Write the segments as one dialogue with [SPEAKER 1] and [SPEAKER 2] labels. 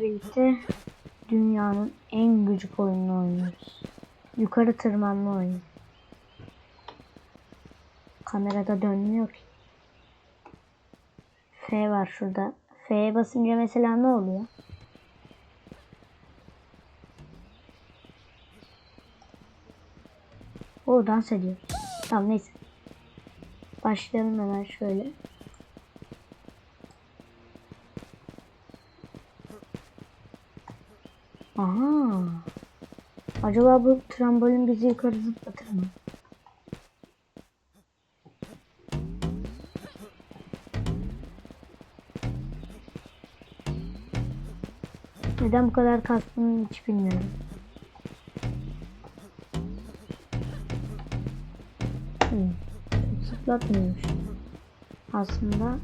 [SPEAKER 1] birlikte dünyanın en gıcık oyununu oynuyoruz. Yukarı tırmanma oyunu. Kamerada dönmüyor ki. F var şurada. F'ye basınca mesela ne oluyor? O dans ediyor. Tamam neyse. Başlayalım hemen şöyle. Aha. Acaba bu trambolin bizi yukarı zıplatır mı? Neden bu kadar kastığını hiç bilmiyorum. Hmm. Zıplatmıyormuş. Aslında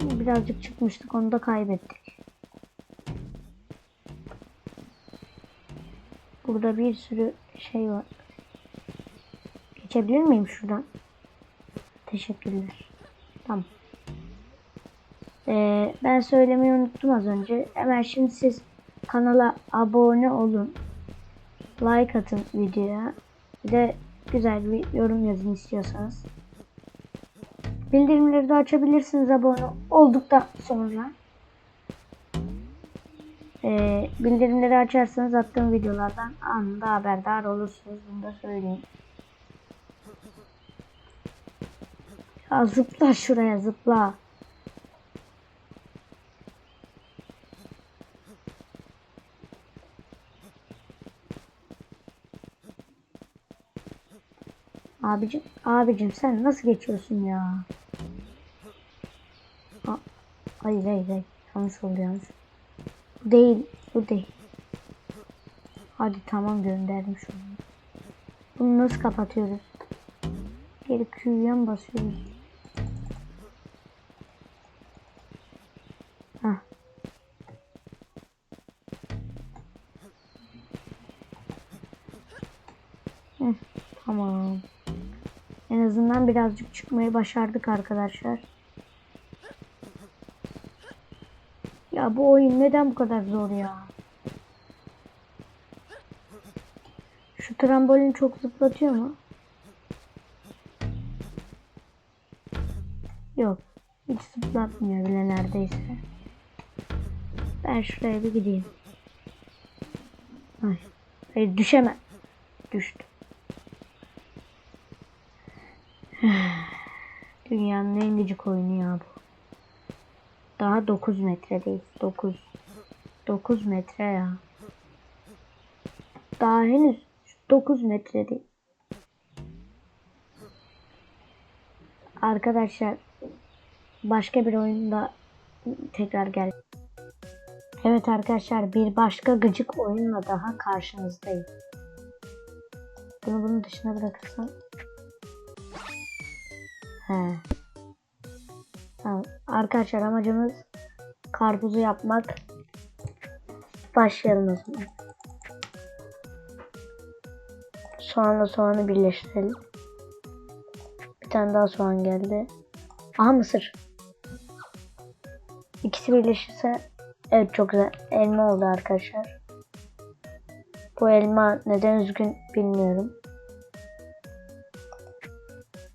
[SPEAKER 1] birazcık çıkmıştık onu da kaybettik. Burada bir sürü şey var. Geçebilir miyim şuradan? Teşekkürler. Tamam. Ee, ben söylemeyi unuttum az önce. Hemen şimdi siz kanala abone olun. Like atın videoya. Bir de güzel bir yorum yazın istiyorsanız. Bildirimleri de açabilirsiniz abone olduktan sonra. Ee, bildirimleri açarsanız attığım videolardan anında haberdar olursunuz. Bunu da söyleyeyim. Ya zıpla şuraya zıpla. Abicim, abicim sen nasıl geçiyorsun ya? Hayır hayır hayır. Yanlış oldu yanlış. Bu değil. Bu değil. Hadi tamam gönderdim şunu. Bunu nasıl kapatıyoruz? Geri Q'ya mı basıyoruz? Hah. Hı, tamam. En azından birazcık çıkmayı başardık arkadaşlar. Ya bu oyun neden bu kadar zor ya? Şu trambolin çok zıplatıyor mu? Yok. Hiç zıplatmıyor bile neredeyse. Ben şuraya bir gideyim. Ay. Hayır düşemem. Düştüm. Dünyanın en gıcık oyunu ya bu. Daha 9 metredeyiz. 9. 9 metre ya. Daha henüz 9 metredeyiz. Arkadaşlar başka bir oyunda tekrar gel. Evet arkadaşlar bir başka gıcık oyunla daha karşınızdayım. Bunu bunun dışına bırakırsam. He. Arkadaşlar amacımız karpuzu yapmak. Başlayalım o zaman. Soğanla soğanı birleştirelim. Bir tane daha soğan geldi. Aha mısır. İkisi birleşirse evet çok güzel. Elma oldu arkadaşlar. Bu elma neden üzgün bilmiyorum.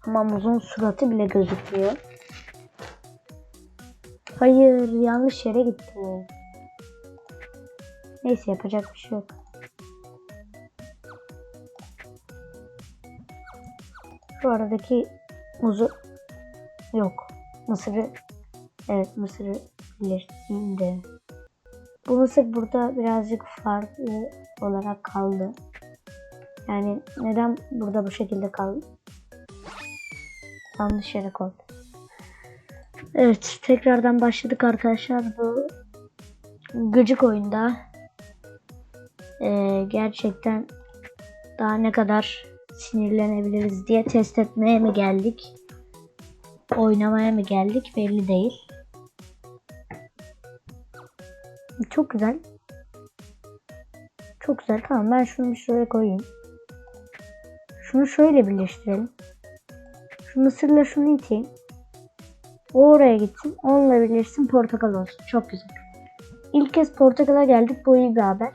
[SPEAKER 1] Ama muzun suratı bile gözüküyor. Hayır yanlış yere gitti. Neyse yapacak bir şey yok. Şu aradaki muzu yok. Mısırı evet mısırı birleştireyim de. Bu mısır burada birazcık farklı olarak kaldı. Yani neden burada bu şekilde kaldı? Yanlış yere koydum. Evet tekrardan başladık arkadaşlar. Bu gıcık oyunda. Ee, gerçekten daha ne kadar sinirlenebiliriz diye test etmeye mi geldik? Oynamaya mı geldik belli değil. Çok güzel. Çok güzel. Tamam ben şunu şuraya koyayım. Şunu şöyle birleştirelim. Şu mısırla şunu iteyim O oraya gitsin. Onunla birleşsin portakal olsun. Çok güzel. İlk kez portakala geldik. Bu iyi bir haber.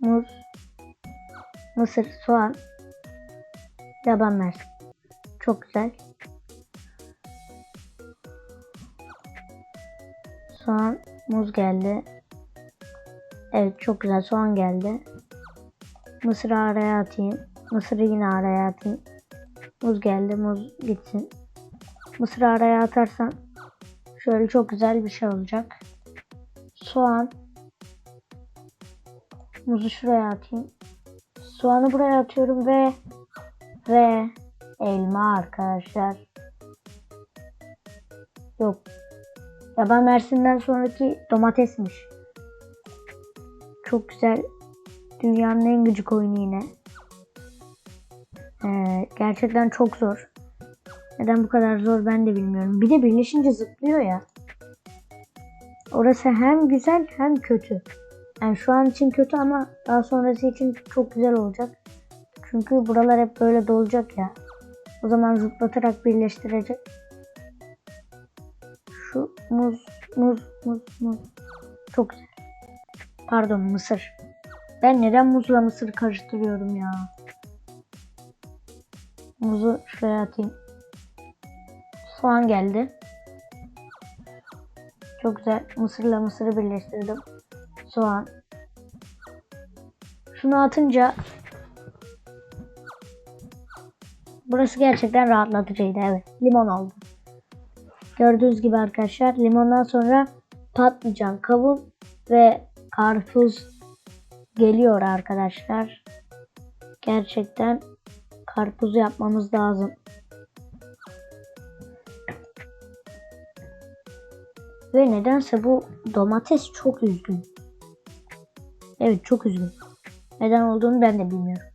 [SPEAKER 1] Muz. Mısır, soğan. Yaban mersin. Çok güzel. Soğan, muz geldi. Evet çok güzel soğan geldi. Mısırı araya atayım. Mısırı yine araya atayım. Muz geldi. Muz gitsin. Mısırı araya atarsam şöyle çok güzel bir şey olacak. Soğan. Muzu şuraya atayım. Soğanı buraya atıyorum ve ve elma arkadaşlar. Yok. Yaban Mersin'den sonraki domatesmiş. Çok güzel. Dünyanın en gıcık oyunu yine. Ee, gerçekten çok zor. Neden bu kadar zor ben de bilmiyorum. Bir de birleşince zıplıyor ya. Orası hem güzel hem kötü. Yani şu an için kötü ama daha sonrası için çok güzel olacak. Çünkü buralar hep böyle dolacak ya. O zaman zıplatarak birleştirecek. Şu muz, muz, muz, muz. Çok güzel. Pardon mısır. Ben neden muzla mısır karıştırıyorum ya? Muzu şuraya atayım. Soğan geldi. Çok güzel. Mısırla mısırı birleştirdim. Soğan. Şunu atınca Burası gerçekten rahatlatıcıydı evet. Limon oldu. Gördüğünüz gibi arkadaşlar limondan sonra patlıcan, kavun ve karpuz geliyor arkadaşlar. Gerçekten karpuzu yapmamız lazım. Ve nedense bu domates çok üzgün. Evet çok üzgün. Neden olduğunu ben de bilmiyorum.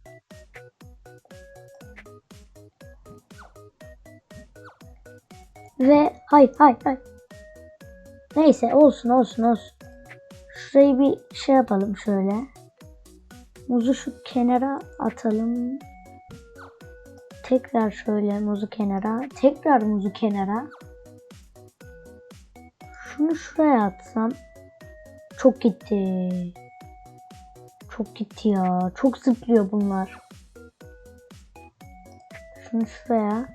[SPEAKER 1] Ve hay hay hay. Neyse olsun olsun olsun. Şurayı bir şey yapalım şöyle. Muzu şu kenara atalım. Tekrar şöyle muzu kenara. Tekrar muzu kenara. Şunu şuraya atsam. Çok gitti. Çok gitti ya. Çok zıplıyor bunlar. Şunu şuraya.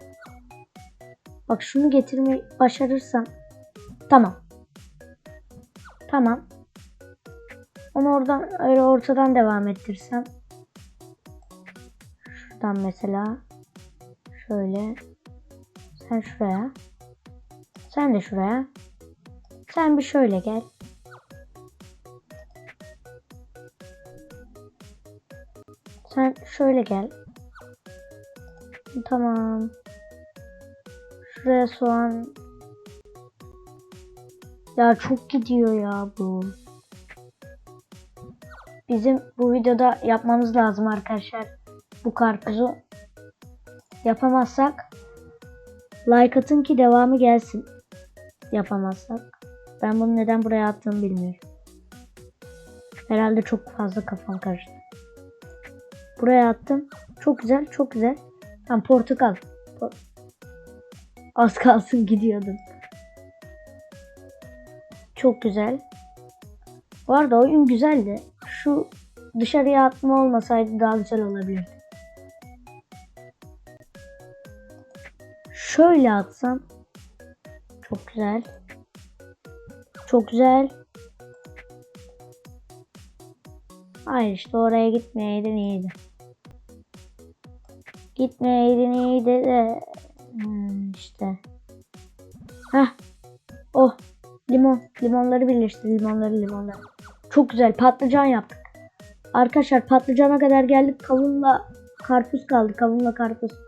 [SPEAKER 1] Bak şunu getirmeyi başarırsam. Tamam. Tamam. Onu oradan öyle ortadan devam ettirsem. Şuradan mesela. Şöyle. Sen şuraya. Sen de şuraya. Sen bir şöyle gel. Sen şöyle gel. Tamam. Şuraya soğan. Ya çok gidiyor ya bu. Bizim bu videoda yapmamız lazım arkadaşlar. Bu karpuzu. Yapamazsak like atın ki devamı gelsin. Yapamazsak. Ben bunu neden buraya attığımı bilmiyorum. Herhalde çok fazla kafam karıştı. Buraya attım. Çok güzel, çok güzel. Tam portakal. Por Az kalsın gidiyordum. Çok güzel. Bu arada oyun güzeldi. Şu dışarıya atma olmasaydı daha güzel olabilirdi. Şöyle atsam. Çok güzel. Çok güzel. Hayır işte oraya gitmeyeydin iyiydi. Gitmeyeydin iyiydi de hmm, işte. Hah. Oh. Limon. Limonları birleştir. Limonları limonları. Çok güzel. Patlıcan yaptık. Arkadaşlar patlıcana kadar geldik. Kavunla karpuz kaldı. Kavunla karpuz.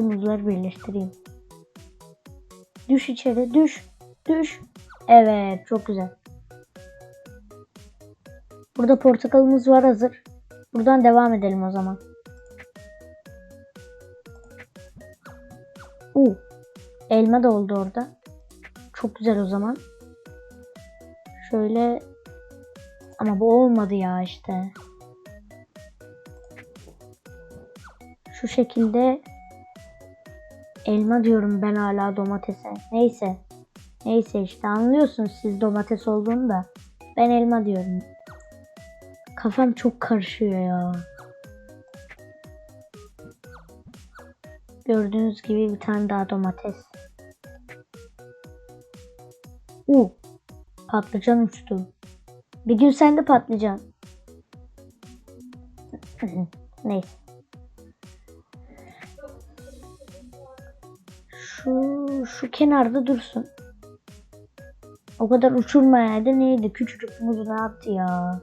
[SPEAKER 1] Şu muzları birleştireyim. Düş içeri. Düş. Düş. Evet. Çok güzel. Burada portakalımız var hazır. Buradan devam edelim o zaman. Uh, elma da oldu orada. Çok güzel o zaman. Şöyle ama bu olmadı ya işte. Şu şekilde Elma diyorum ben hala domatese. Neyse. Neyse işte anlıyorsunuz siz domates olduğunu da. Ben elma diyorum. Kafam çok karışıyor ya. Gördüğünüz gibi bir tane daha domates. U. Patlıcan uçtu. Bir gün sen de patlıcan. Neyse. Şu şu kenarda dursun. O kadar uçurmayaydı neydi? Küçücük muzu ne yaptı ya?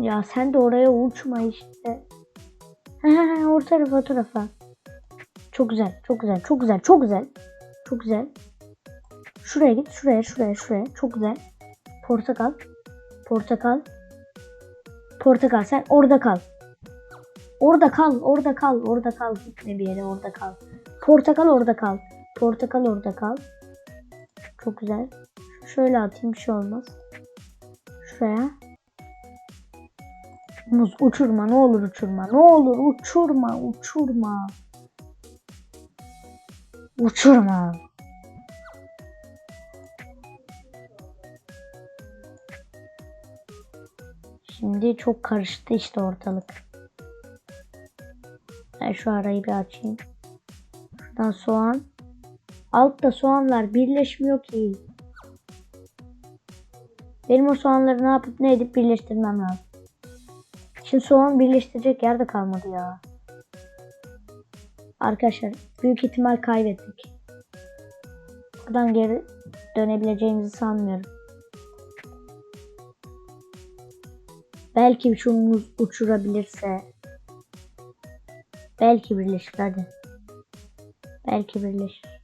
[SPEAKER 1] Ya sen de oraya uçma işte. O tarafa tarafa. Çok güzel, çok güzel, çok güzel, çok güzel. Çok güzel. Şuraya git, şuraya, şuraya, şuraya. Çok güzel. Portakal. Portakal. Portakal sen orada kal. Orada kal, orada kal, orada kal. Gitme bir yere, orada kal. Portakal orada kal. Portakal orada kal. Çok güzel. Şöyle atayım bir şey olmaz. Şuraya. Muz uçurma ne olur uçurma. Ne olur uçurma uçurma. Uçurma. Şimdi çok karıştı işte ortalık. Ben şu arayı bir açayım. Şuradan soğan. Altta soğanlar birleşmiyor ki. Benim o soğanları ne yapıp ne edip birleştirmem lazım. Şimdi soğan birleştirecek yer de kalmadı ya. Arkadaşlar büyük ihtimal kaybettik. Buradan geri dönebileceğimizi sanmıyorum. Belki şu muz uçurabilirse. Belki birleşir hadi. Belki birleşir.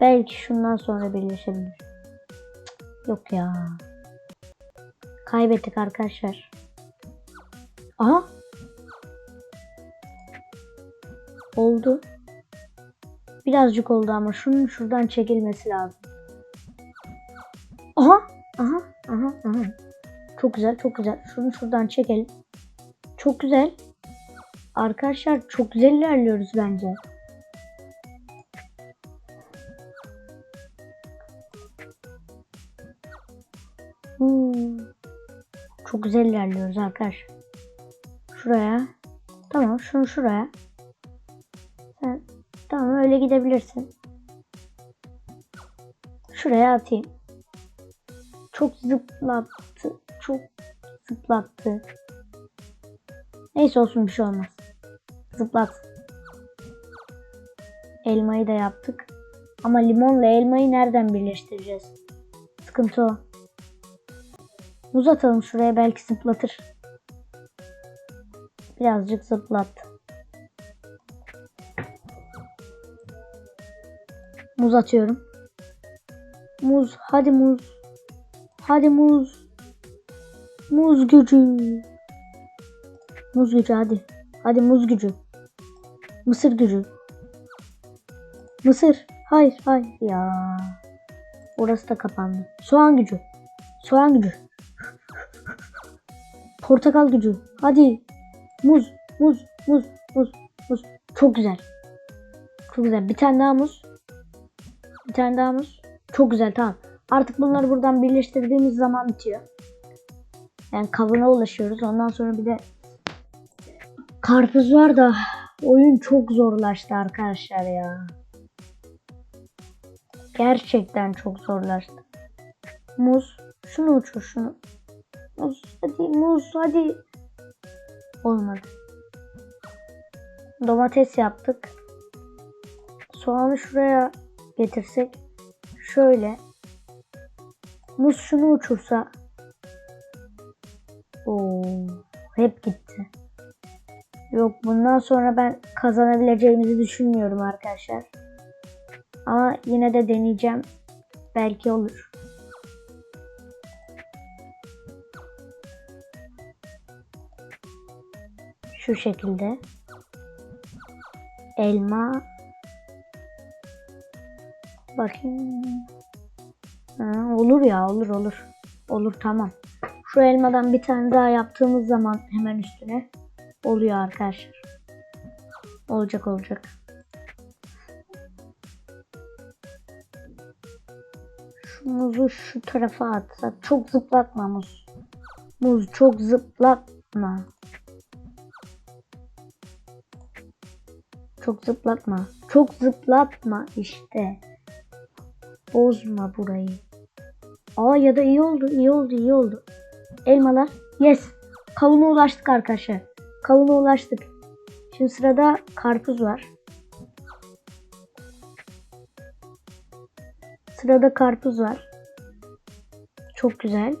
[SPEAKER 1] Belki şundan sonra birleşebilir. Yok ya. Kaybettik arkadaşlar. Aha. Oldu. Birazcık oldu ama şunun şuradan çekilmesi lazım. Aha. Aha. Aha. Aha. Çok güzel. Çok güzel. Şunu şuradan çekelim. Çok güzel. Arkadaşlar çok güzel ilerliyoruz bence. Hmm. Çok güzel ilerliyoruz arkadaşlar. Şuraya. Tamam şunu şuraya. Sen tamam öyle gidebilirsin. Şuraya atayım. Çok zıplattı. Çok zıplattı. Neyse olsun bir şey olmaz. Zıplat. Elmayı da yaptık. Ama limonla elmayı nereden birleştireceğiz? Sıkıntı o. Muz atalım şuraya belki zıplatır. Birazcık zıplat. Muz atıyorum. Muz hadi muz. Hadi muz. Muz gücü. Muz gücü hadi. Hadi muz gücü. Mısır gücü. Mısır. Hayır hayır ya. Orası da kapandı. Soğan gücü. Soğan gücü. Portakal gücü. Hadi. Muz. Muz. Muz. Muz. Muz. Çok güzel. Çok güzel. Bir tane daha muz. Bir tane daha muz. Çok güzel tamam. Artık bunları buradan birleştirdiğimiz zaman bitiyor. Yani kabına ulaşıyoruz. Ondan sonra bir de karpuz var da oyun çok zorlaştı arkadaşlar ya. Gerçekten çok zorlaştı. Muz. Şunu uçur şunu. Muz hadi muz hadi. Olmadı. Domates yaptık. Soğanı şuraya getirsek. Şöyle. Muz şunu uçursa. Oo, hep gitti. Yok bundan sonra ben kazanabileceğimizi düşünmüyorum arkadaşlar. Ama yine de deneyeceğim. Belki olur. Şu şekilde. Elma. Bakayım. Ha, olur ya olur olur. Olur tamam. Şu elmadan bir tane daha yaptığımız zaman hemen üstüne oluyor arkadaşlar. Olacak olacak. Şu muzu şu tarafa atsak. Çok zıplatma muz. Muz çok zıplatma. Çok zıplatma. Çok zıplatma işte. Bozma burayı. Aa ya da iyi oldu, iyi oldu, iyi oldu. Elmalar. Yes. Kavuna ulaştık arkadaşlar. Kavuna ulaştık. Şimdi sırada karpuz var. Sırada karpuz var. Çok güzel.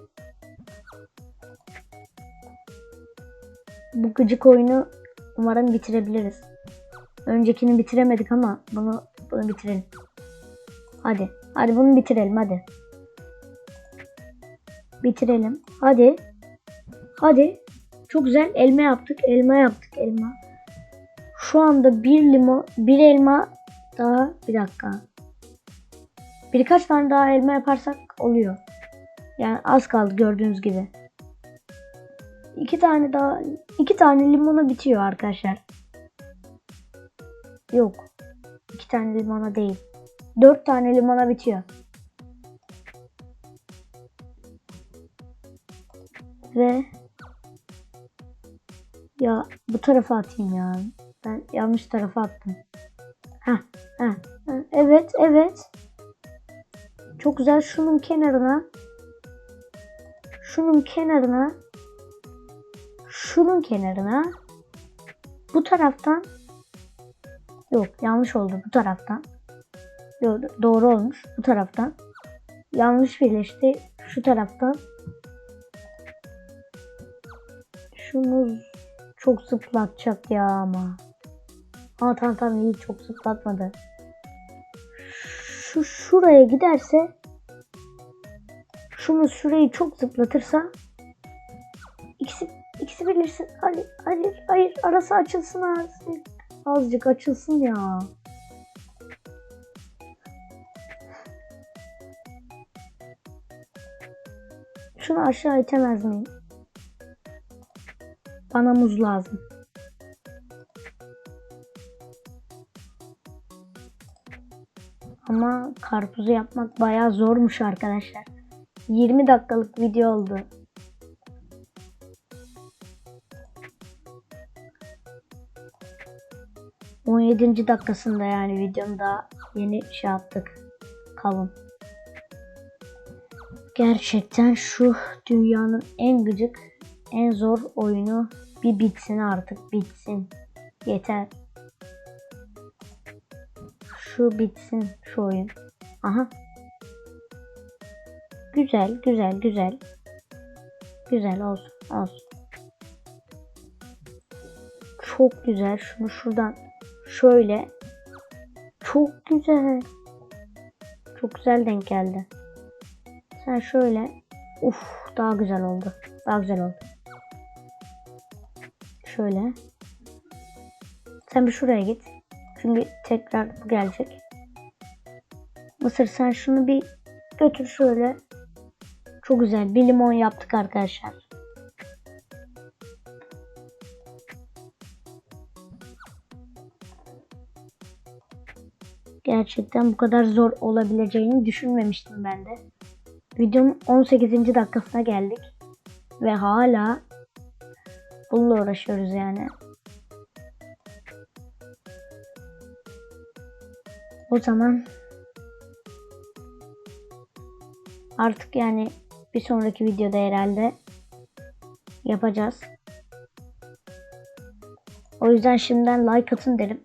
[SPEAKER 1] Bu gıcık oyunu umarım bitirebiliriz. Öncekini bitiremedik ama bunu bunu bitirelim. Hadi. Hadi bunu bitirelim hadi. Bitirelim. Hadi. Hadi. Çok güzel elma yaptık. Elma yaptık elma. Şu anda bir limon, bir elma daha bir dakika. Birkaç tane daha elma yaparsak oluyor. Yani az kaldı gördüğünüz gibi. İki tane daha, iki tane limona bitiyor arkadaşlar. Yok. iki tane limona değil. Dört tane limona bitiyor. Ve ya bu tarafa atayım ya. Ben yanlış tarafa attım. Ha, ha, evet, evet. Çok güzel. Şunun kenarına, şunun kenarına, şunun kenarına, bu taraftan, yok yanlış oldu bu taraftan. Yok, doğru olmuş bu taraftan. Yanlış birleşti şu taraftan. Şunu çok zıplatacak ya ama. Ama tamam tamam iyi çok zıplatmadı. Şu şuraya giderse şunu şurayı çok zıplatırsa ikisi ikisi birleşsin. Hayır hayır hayır arası açılsın azıcık. Azıcık açılsın ya. Şunu aşağı itemez miyim? Bana muz lazım. Ama karpuzu yapmak bayağı zormuş arkadaşlar. 20 dakikalık video oldu. On yedinci dakikasında yani videonun daha yeni şey yaptık. Kavun. Gerçekten şu dünyanın en gıcık, en zor oyunu bir bitsin artık bitsin. Yeter. Şu bitsin şu oyun. Aha. Güzel, güzel, güzel. Güzel olsun, olsun. Çok güzel. Şunu şuradan şöyle. Çok güzel. Çok güzel denk geldi. Sen şöyle. Uf, daha güzel oldu. Daha güzel oldu. Şöyle. Sen bir şuraya git. Çünkü tekrar bu gelecek. Mısır sen şunu bir götür şöyle. Çok güzel. Bir limon yaptık arkadaşlar. Gerçekten bu kadar zor olabileceğini düşünmemiştim ben de. Videonun 18. dakikasına geldik. Ve hala bununla uğraşıyoruz yani. O zaman artık yani bir sonraki videoda herhalde yapacağız. O yüzden şimdiden like atın derim.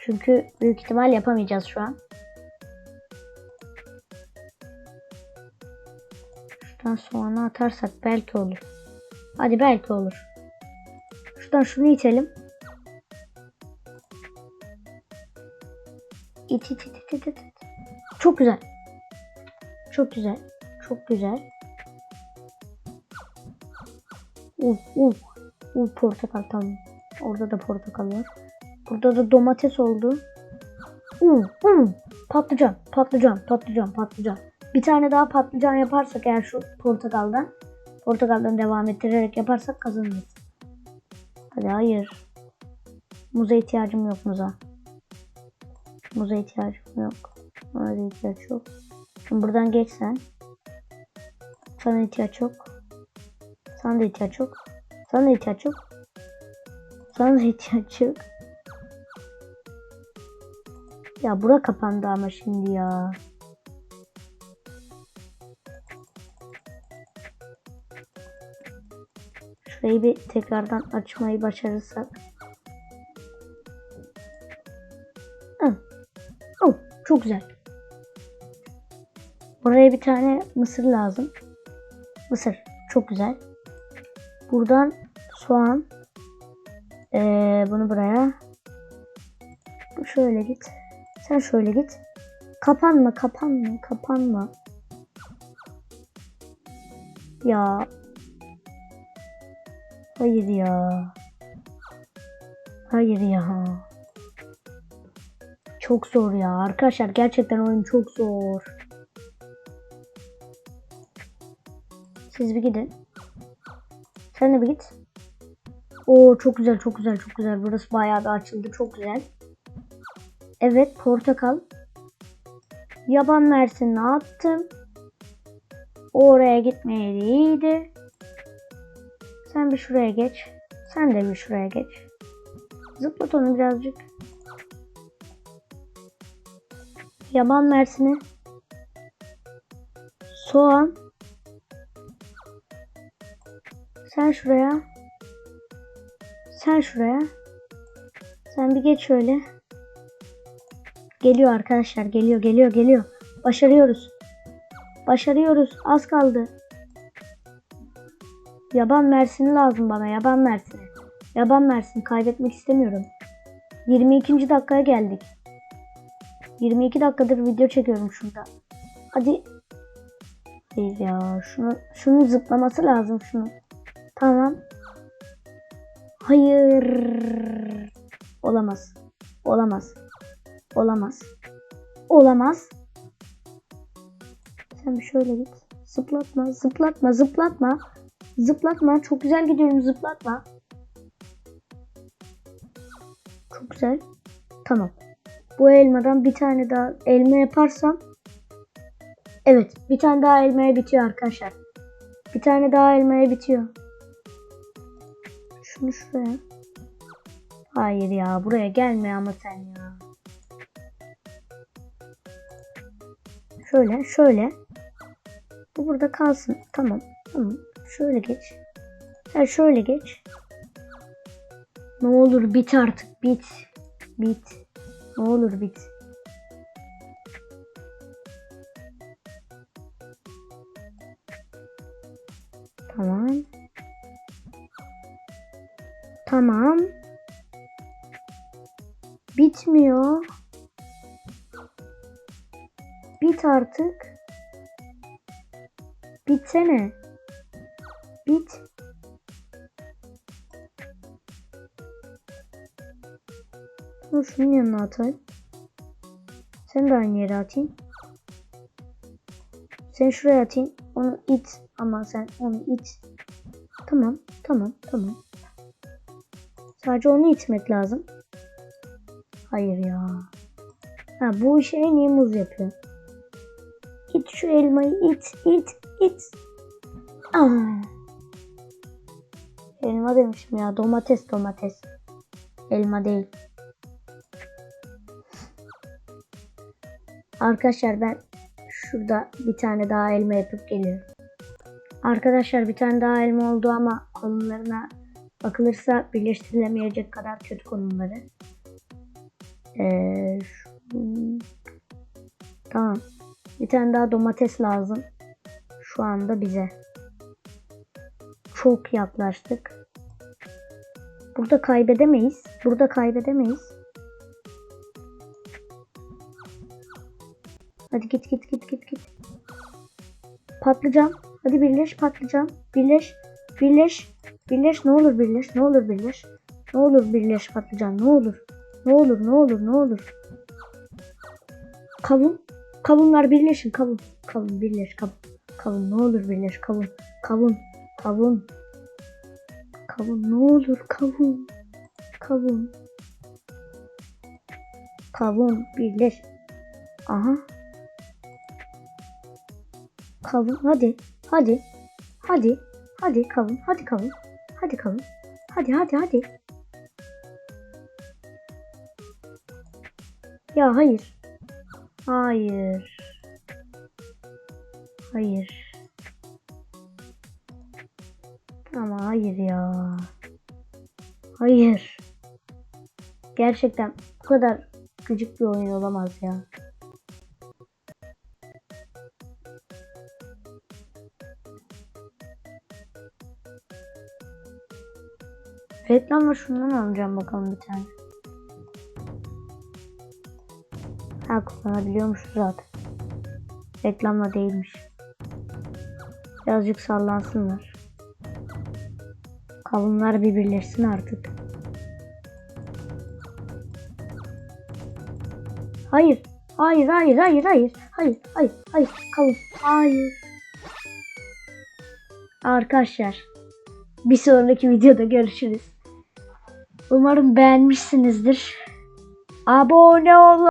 [SPEAKER 1] Çünkü büyük ihtimal yapamayacağız şu an. Şuradan soğanı atarsak belki olur. Hadi belki olur. Şuradan şunu itelim. İt it it it it. Çok güzel. Çok güzel. Çok güzel. Uf uf. Uf portakal tamam. Orada da portakal var. Burada da domates oldu. Uf uf. Patlıcan, patlıcan, patlıcan, patlıcan. Bir tane daha patlıcan yaparsak eğer şu portakaldan. Portakaldan devam ettirerek yaparsak kazanırız. Hadi hayır. Muza ihtiyacım yok muza. Muza ihtiyacım yok. Ona da ihtiyaç yok. Şimdi buradan geç sen. Sana ihtiyaç yok. Sana da ihtiyaç yok. Sana da ihtiyaç yok. Sana da ihtiyaç yok. Ya bura kapandı ama şimdi ya. Bir tekrardan açmayı başarırsak. Hı. Oh, çok güzel. Buraya bir tane mısır lazım. Mısır. Çok güzel. Buradan soğan. Ee, bunu buraya. Bu şöyle git. Sen şöyle git. Kapanma, kapanma, kapanma. Ya. Hayır ya. Hayır ya. Çok zor ya. Arkadaşlar gerçekten oyun çok zor. Siz bir gidin. Sen de bir git. Oo çok güzel çok güzel çok güzel. Burası bayağı bir açıldı. Çok güzel. Evet portakal. Yaban mersinini attım. Oraya gitmeye iyiydi. Sen bir şuraya geç. Sen de bir şuraya geç. Zıplat onu birazcık. Yaban mersini. Soğan. Sen şuraya. Sen şuraya. Sen bir geç şöyle. Geliyor arkadaşlar. Geliyor, geliyor, geliyor. Başarıyoruz. Başarıyoruz. Az kaldı. Yaban mersini lazım bana. Yaban mersini. Yaban mersini. Kaybetmek istemiyorum. 22. dakikaya geldik. 22 dakikadır video çekiyorum şurada. Hadi. Değil ya. Şunu, şunun zıplaması lazım şunu. Tamam. Hayır. Olamaz. Olamaz. Olamaz. Olamaz. Sen bir şöyle git. Zıplatma, zıplatma, zıplatma. Zıplatma. Çok güzel gidiyorum. Zıplatma. Çok güzel. Tamam. Bu elmadan bir tane daha elma yaparsam Evet. Bir tane daha elmaya bitiyor arkadaşlar. Bir tane daha elmaya bitiyor. Şunu şuraya. Hayır ya. Buraya gelme ama sen ya. Şöyle. Şöyle. Bu burada kalsın. Tamam. Tamam. Şöyle geç. Sen şöyle geç. Ne olur bit artık. Bit. Bit. Ne olur bit. Tamam. Tamam. Bitmiyor. Bit artık. Bitsene. Bit. Bunu şunun yanına atayım. Sen de aynı yere atayım. Sen şuraya atayım. Onu it. Ama sen onu it. Tamam. Tamam. Tamam. Sadece onu itmek lazım. Hayır ya. Ha, bu işi en iyi muz yapıyor. İt şu elmayı it it it. Aa. Elma demişim ya. Domates domates. Elma değil. Arkadaşlar ben şurada bir tane daha elma yapıp geliyorum. Arkadaşlar bir tane daha elma oldu ama konumlarına bakılırsa birleştirilemeyecek kadar kötü konumları. Ee, şu... Tamam. Bir tane daha domates lazım. Şu anda bize. Çok yaklaştık. Burada kaybedemeyiz. Burada kaybedemeyiz. Hadi git git git git git. Patlıcan. Hadi birleş patlıcan. Birleş. Birleş. Birleş ne olur birleş. Ne olur birleş. Ne olur birleş patlıcan. Ne olur. Ne olur ne olur ne olur. Kavun. Kavunlar birleşin kavun. Kavun birleş kavun. Kavun ne olur birleş kavun. Kavun. Kavun. Kavun ne olur kavun. Kavun. Kavun birleş. Aha. Kavun hadi. Hadi. Hadi. Hadi kavun. Hadi kavun. Hadi kavun. Hadi hadi hadi. Ya hayır. Hayır. Hayır. Ama hayır ya. Hayır. Gerçekten bu kadar gıcık bir oyun olamaz ya. Reklam var şundan alacağım bakalım bir tane. Ha kullanabiliyormuş zaten. Reklamla değilmiş. Birazcık sallansınlar. Kavunlar bir birleşsin artık. Hayır. Hayır, hayır, hayır, hayır. Hayır, hayır, hayır. Kavun. Hayır. Arkadaşlar. Bir sonraki videoda görüşürüz. Umarım beğenmişsinizdir. Abone ol.